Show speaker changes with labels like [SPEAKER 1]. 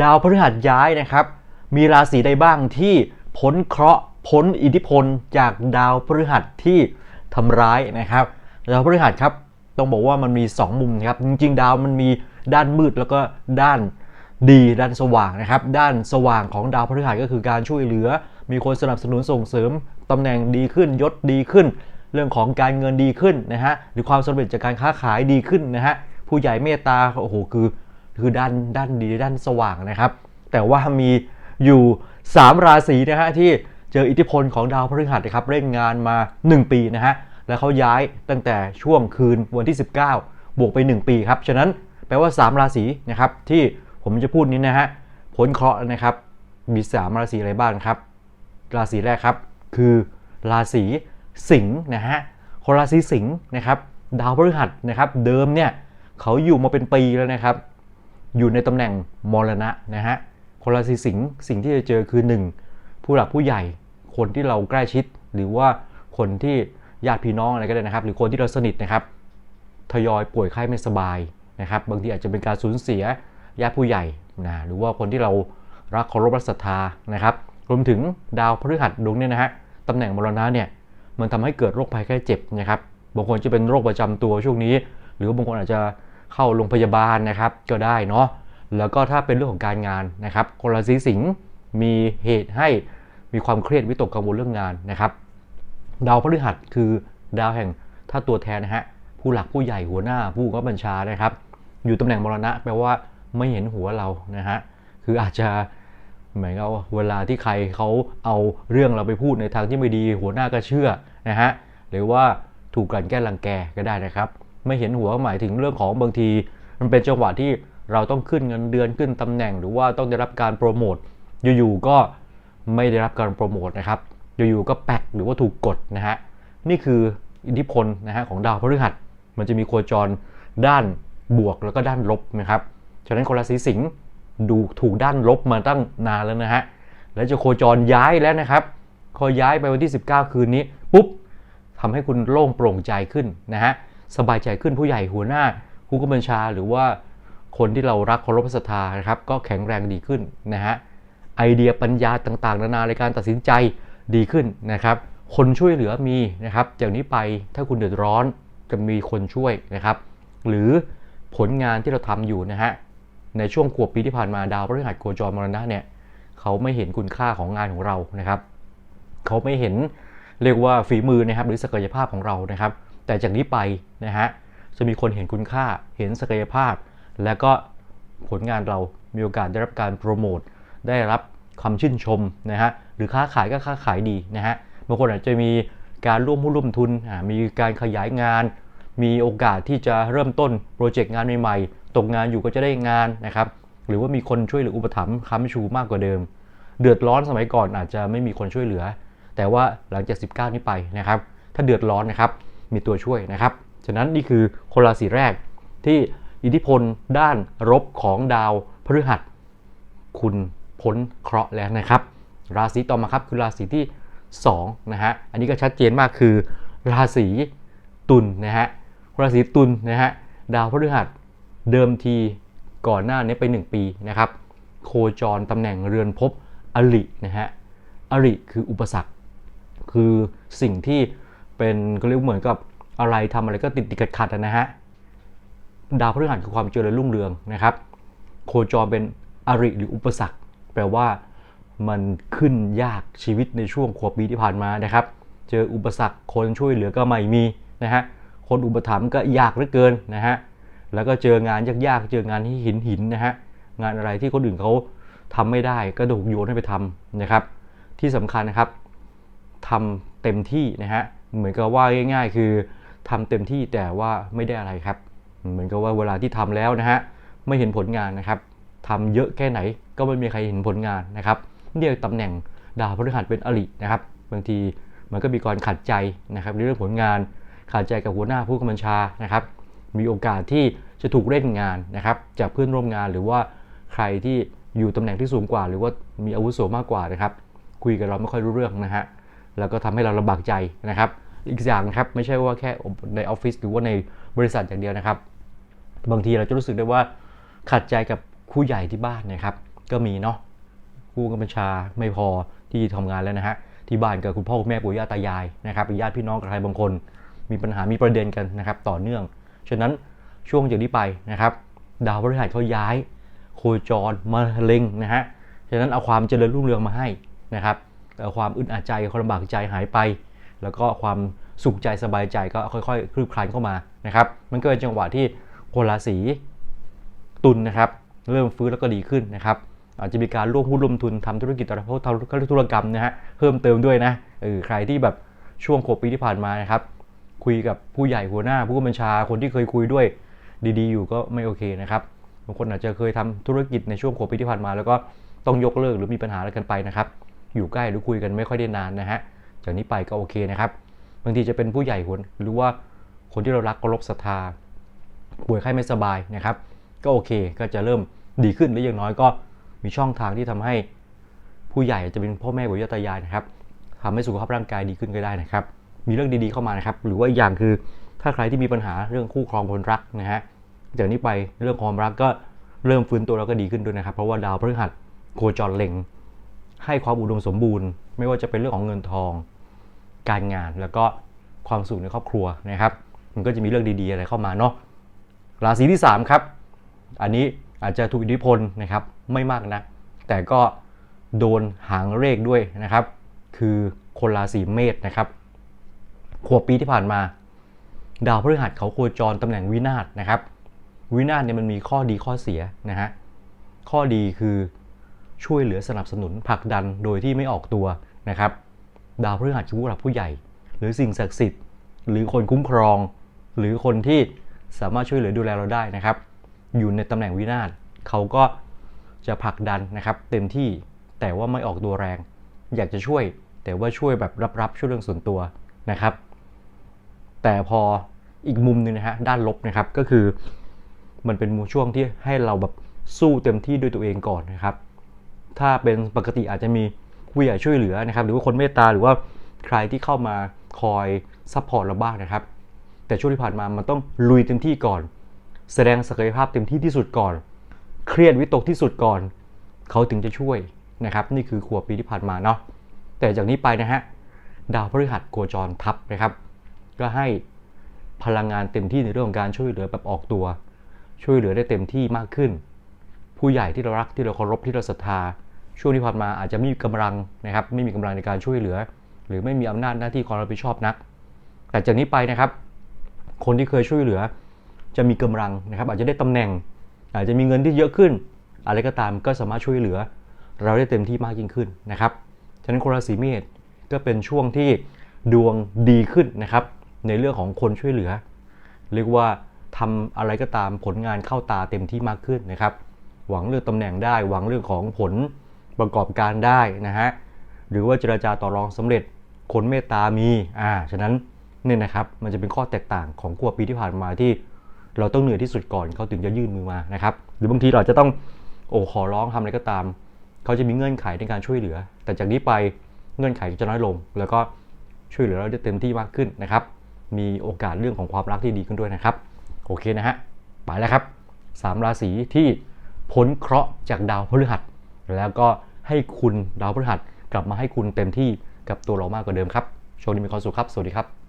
[SPEAKER 1] ดาวพฤหัสย้ายนะครับ มีราศีใดบ้างที่พ้นเคราะห์พ้นอิทธิพลจากดาวพฤหัสที่ทำร้ายนะครับดาวพฤหัสครับต้องบอกว่ามันมี 2 มุมนะครับ จริง ๆ ดาวมันมีด้านมืดแล้วก็ด้านดีด้านสว่างนะครับ ด้านสว่างของดาวพฤหัสก็คือการช่วยเหลือ มีคนสนับสนุนส่งเสริมตำแหน่งดีขึ้นยศดีขึ้น เรื่องของการเงินดีขึ้นนะฮะหรือความสำเร็จจากการค้าขายดีขึ้นนะฮะผู้ใหญ่เมตตาโอ้โหคือ คือด้านด้านดีด้านสว่างนะครับ แต่ว่ามีอยู่ 3 ราศีนะฮะที่เจออิทธิพลของดาวพฤหัสนะครับเร่งงานมา 1 ปีนะฮะแล้วเขาย้ายตั้งแต่ช่วงคืนวันที่ 19 บวกไป 1 ปีครับฉะนั้นแปลว่า 3 ราศีนะครับที่ผมจะพูดนี้นะฮะพ้นเคราะห์นะครับมี 3 ราศีอะไรบ้างครับ ราศีแรกครับ คือราศีสิงห์นะฮะคนราศีสิงห์นะครับดาวพฤหัสนะครับเดิมเนี่ยเขาอยู่มาเป็นปีแล้วนะครับ อยู่ในตำแหน่งมรณะนะฮะคนราศีสิงห์สิ่งที่จะเจอคือ 1 ผู้หลักผู้ใหญ่ คนที่เราใกล้ชิด หรือว่าคนที่ญาติพี่น้องอะไรก็ได้นะครับ หรือคนที่เราสนิทนะครับทยอยป่วยไข้ไม่สบายนะครับ บางทีอาจจะเป็นการสูญเสียญาติผู้ใหญ่นะหรือว่าคนที่เรารักเคารพรักศรัทธานะครับรวมถึงดาวพฤหัสดวงเนี้นะฮะตำแหน่งมรณะเนี่ยมันทำให้เกิดโรคภัยไข้เจ็บนะครับบางคนจะเป็นโรคประจำตัวช่วงนี้ หรือว่าบางคนอาจจะ เข้าโรงพยาบาลนะครับก็ได้เนาะแล้วก็ถ้าเป็นเรื่องของการงานนะครับคนราศีสิงห์มีเหตุให้มีความเครียดวิตกกังวลเรื่องงานนะครับ ดาวพฤหัสคือดาวแห่งถ้าตัวแทนนะฮะผู้หลักผู้ใหญ่หัวหน้าผู้ก็บัญชานะครับ อยู่ตำแหน่งมรณะแปลว่าไม่เห็นหัวเรานะฮะคืออาจจะหมือนกับเวลาที่ใครเขาเอาเรื่องเราไปพูดในทางที่ไม่ดีหัวหน้าก็เชื่อนะฮะหรือว่าถูกกลั่นแกล้งรังแกก็ได้นะครับ ไม่เห็นหัวหมายถึงเรื่องของบางที มันเป็นจังหวะที่เราต้องขึ้นเงินเดือนขึ้นตำแหน่ง หรือว่าต้องได้รับการโปรโมทอยู่ๆก็ไม่ได้รับการโปรโมทนะครับอยู่ๆก็แปกหรือว่าถูกกดนะฮะนี่คืออิทธิพลนะฮะของดาวพฤหัส มันจะมีโคจรด้านบวกแล้วก็ด้านลบนะครับฉะนั้นคนราศีสิงห์ดูถูกด้านลบมาตั้งนานแล้วนะฮะแล้วจะโคจรย้ายแล้วนะครับพอย้ายไปวันที่ 19 คืนนี้ปุ๊บทำให้คุณโล่งโปร่งใจขึ้นนะฮะ สบายใจขึ้นผู้ใหญ่หัวหน้าผู้กำบัญชาหรือว่าคนที่เรารักเคารพศรัทธานะครับ ก็แข็งแรงดีขึ้นนะฮะไอเดียปัญญาต่างๆ นานาในการตัดสินใจดีขึ้นนะครับ คนช่วยเหลือมีนะครับจากนี้ไปถ้าคุณเดือดร้อนจะมีคนช่วยนะครับ หรือผลงานที่เราทำอยู่นะฮะในช่วงขวบปีที่ผ่านมาดาวพฤหัสโคจรมรณะเนี่ยเขาไม่เห็นคุณค่าของงานของเรานะครับ เขาไม่เห็นเรียกว่าฝีมือนะครับ หรือศักยภาพของเรานะครับ แต่จากนี้ไปนะฮะจะมีคนเห็นคุณค่าเห็นศักยภาพ และก็ผลงานเรามีโอกาสได้รับการโปรโมทได้รับคำชื่นชมนะฮะหรือค้าขายก็ค้าขายดีนะฮะบางคนอาจจะมีการร่วมหุ้นร่วมทุนมีการขยายงาน มีโอกาสที่จะเริ่มต้นโปรเจกต์งานใหม่ๆตกงานอยู่ก็จะได้งานนะครับหรือว่ามีคนช่วยเหลืออุปถัมภ์ค้ำชูมากกว่าเดิม เดือดร้อนสมัยก่อนอาจจะไม่มีคนช่วยเหลือ แต่ว่าหลังจาก 19 นี้ไปนะครับ ถ้าเดือดร้อนนะครับ มีตัวช่วยนะครับ ฉะนั้นนี่คือคนราศีแรกที่อิทธิพลด้านรบของดาวพฤหัส คุณพ้นเคราะห์แล้วนะครับ ราศีต่อมาครับคือราศีที่2นะฮะอันนี้ก็ชัดเจนมากคือ ราศีตุลนะฮะราศีตุลนะฮะดาวพฤหัสเดิมทีก่อนหน้านี้ไป 1 ปีนะครับ โคจรตำแหน่งเรือนภพอรินะฮะอริคืออุปสรรค คือสิ่งที่ เป็นก็เรียกเหมือนกับอะไรทำอะไรก็ติดติดขัดขัดนะฮะดาวพฤหัสคือความเจริญรุ่งเรืองนะครับ โคจรเป็นอริหรืออุปสรรค แปลว่ามันขึ้นยากชีวิตในช่วงขวบปีที่ผ่านมานะครับ เจออุปสรรคคนช่วยเหลือก็ไม่มีนะฮะคนอุปถัมภ์ก็ยากเหลือเกินนะฮะแล้วก็เจองานยากๆเจองานที่หินหินนะฮะงานอะไรที่คนอื่นเขาทำไม่ได้ก็ถูกโยนให้ไปทำนะครับ ที่สำคัญนะครับทำเต็มที่นะฮะ เหมือนกับว่าง่าย ๆ คือทำเต็มที่แต่ว่าไม่ได้อะไรครับ เหมือนกับว่าเวลาที่ทำแล้วนะฮะไม่เห็นผลงานนะครับทำเยอะแค่ไหนก็ไม่มีใครเห็นผลงานนะครับเรียกตำแหน่งดาวพฤหัสเป็นอรินะครับ บางทีมันก็มีการขัดใจนะครับในเรื่องผลงานขัดใจกับหัวหน้าผู้กำกับชานะครับ มีโอกาสที่จะถูกเล่นงานนะครับ จากเพื่อนร่วมงานหรือว่าใครที่อยู่ตำแหน่งที่สูงกว่า หรือว่ามีอาวุโสมากกว่านะครับ คุยกับเราไม่ค่อยรู้เรื่องนะฮะแล้วก็ทำให้เราลำบากใจนะครับ อีกอย่างนะครับ ไม่ใช่ว่าแค่ในออฟฟิศหรือว่าในบริษัทอย่างเดียวนะครับ บางทีเราจะรู้สึกได้ว่าขัดใจกับคู่ใหญ่ที่บ้านนะครับ ก็มีเนาะผู้กำกับบัญชาไม่พอที่ทำงานแล้วนะฮะที่บ้านกับคุณพ่อคุณแม่ปู่ย่าตายายนะครับญาติพี่น้องกับใครบางคน มีปัญหามีประเด็นกันนะครับ ต่อเนื่องฉะนั้นช่วงจากนี้ไปนะครับ ดาวพฤหัสเขาย้าย โคจรมาเล็งนะฮะฉะนั้นเอาความเจริญรุ่งเรืองมาให้นะครับเอาความอึดอัดใจความลำบากใจหายไป แล้วก็ความสุขใจสบายใจก็ค่อยๆคลืบคลานเข้ามานะครับ มันก็เป็นจังหวะที่คนราศีตุลนะครับ เริ่มฟื้นแล้วก็ดีขึ้นนะครับ อาจจะมีการร่วมหุ้นร่วมทุนทำธุรกิจต่างๆทำธุรกรรมนะฮะเพิ่มเติมด้วยนะเออใครที่แบบช่วงโคปีที่ผ่านมานะครับ คุยกับผู้ใหญ่หัวหน้า ผู้บัญชาคนที่เคยคุยด้วยดีๆ อยู่ก็ไม่โอเคนะครับบางคนอาจจะเคยทำธุรกิจในช่วงโคปีที่ผ่านมา แล้วก็ต้องยกเลิกหรือมีปัญหาอะไรกันไปนะครับ อยู่ใกล้หรือคุยกันไม่ค่อยได้นานนะฮะ จากนี้ไปก็โอเคนะครับ บางทีจะเป็นผู้ใหญ่คนหรือว่าคนที่เรารักเคารพศรัทธา ป่วยไข้ไม่สบายนะครับ ก็โอเคก็จะเริ่มดีขึ้นหรืออย่างน้อยก็มีช่องทางที่ทำให้ผู้ใหญ่จะเป็นพ่อแม่ปู่ย่าตายายนะครับทำให้สุขภาพร่างกายดีขึ้นก็ได้นะครับ มีเรื่องดีๆเข้ามานะครับ หรือว่าอีกอย่างคือถ้าใครที่มีปัญหาเรื่องคู่ครองคนรักนะฮะจากนี้ไปเรื่องความรักก็เริ่มฟื้นตัวแล้วก็ดีขึ้นด้วยนะครับ เพราะว่าดาวพฤหัสโคจรเล็ง ให้ความอุดมสมบูรณ์ ไม่ว่าจะเป็นเรื่องของเงินทอง การงานแล้วก็ความสุขในครอบครัวนะครับ มันก็จะมีเรื่องดีๆอะไรเข้ามาเนาะราศีที่ 3 ครับ อันนี้อาจจะถูกอิทธิพลนะครับไม่มากนะแต่ก็โดนหางเลขด้วยนะครับ คือคนราศีเมษนะครับขวบปีที่ผ่านมา ดาวพฤหัสเขาโคจรตำแหน่งวินาศนะครับ วินาศเนี่ยมันมีข้อดีข้อเสียนะฮะข้อดีคือช่วยเหลือสนับสนุนผลักดันโดยที่ไม่ออกตัวนะครับ ดาวพฤหัสคือผู้หลักผู้ใหญ่ หรือสิ่งศักดิ์สิทธิ์ หรือคนคุ้มครอง หรือคนที่สามารถช่วยเหลือดูแลเราได้นะครับ อยู่ในตำแหน่งวินาศเขาก็จะผลักดันนะครับ เต็มที่แต่ว่าไม่ออกตัวแรง อยากจะช่วย แต่ว่าช่วยแบบรับๆช่วยเรื่องส่วนตัวนะครับ แต่พออีกมุมหนึงนะฮะด้านลบนะครับก็คือ มันเป็นช่วงที่ให้เราแบบสู้เต็มที่ด้วยตัวเองก่อนนะครับ ถ้าเป็นปกติอาจจะมี ผู้ใหญ่ช่วยเหลือนะครับ หรือว่าคนเมตตาหรือว่าใครที่เข้ามาคอยซัพพอร์ตเราบ้างนะครับ แต่ช่วงที่ผ่านมามันต้องลุยเต็มที่ก่อน แสดงศักยภาพเต็มที่ที่สุดก่อน เครียดวิตกที่สุดก่อน เขาถึงจะช่วยนะครับ นี่คือขวบปีที่ผ่านมาเนาะแต่จากนี้ไปนะฮะดาวพฤหัสโคจรทับนะครับ ก็ให้พลังงานเต็มที่ในเรื่องของการช่วยเหลือแบบออกตัว ช่วยเหลือได้เต็มที่มากขึ้น ผู้ใหญ่ที่เรารักที่เราเคารพที่เราศรัทธา ช่วงที่ผ่านมาอาจจะไม่มีกำลังนะครับ ไม่มีกำลังในการช่วยเหลือ หรือไม่มีอำนาจหน้าที่ความรับผิดชอบนัก แต่จากนี้ไปนะครับ คนที่เคยช่วยเหลือ จะมีกำลังนะครับ อาจจะได้ตำแหน่ง อาจจะมีเงินที่เยอะขึ้น อะไรก็ตามก็สามารถช่วยเหลือ เราได้เต็มที่มากยิ่งขึ้นนะครับฉะนั้นคนราศีเมษก็เป็นช่วงที่ดวงดีขึ้นนะครับ ในเรื่องของคนช่วยเหลือ เรียกว่าทำอะไรก็ตามผลงานเข้าตาเต็มที่มากขึ้นนะครับ หวังเรื่องตำแหน่งได้หวังเรื่องของผล ประกอบการได้นะฮะหรือว่าเจรจาต่อรองสำเร็จคนเมตตามีอ่าฉะนั้นเนี่ยนะครับมันจะเป็นข้อแตกต่างของกว่าปีที่ผ่านมาที่เราต้องเหนื่อยที่สุดก่อนเขาถึงจะยื่นมือมานะครับหรือบางทีเราจะต้องโอ้ขอร้องทำอะไรก็ตาม เขาจะมีเงื่อนไขในการช่วยเหลือ แต่จากนี้ไปเงื่อนไขจะน้อยลง แล้วก็ช่วยเหลือเราได้เต็มที่มากขึ้นนะครับ มีโอกาสเรื่องของความรักที่ดีขึ้นด้วยนะครับ โอเคนะฮะไปแล้วครับสามราศีที่พ้นเคราะห์จากดาวพฤหัส แล้วก็ให้คุณดาวพฤหัสกลับมาให้คุณเต็มที่กับตัวเรามากกว่าเดิมครับ โชคดีมีความสุขครับ สวัสดีครับ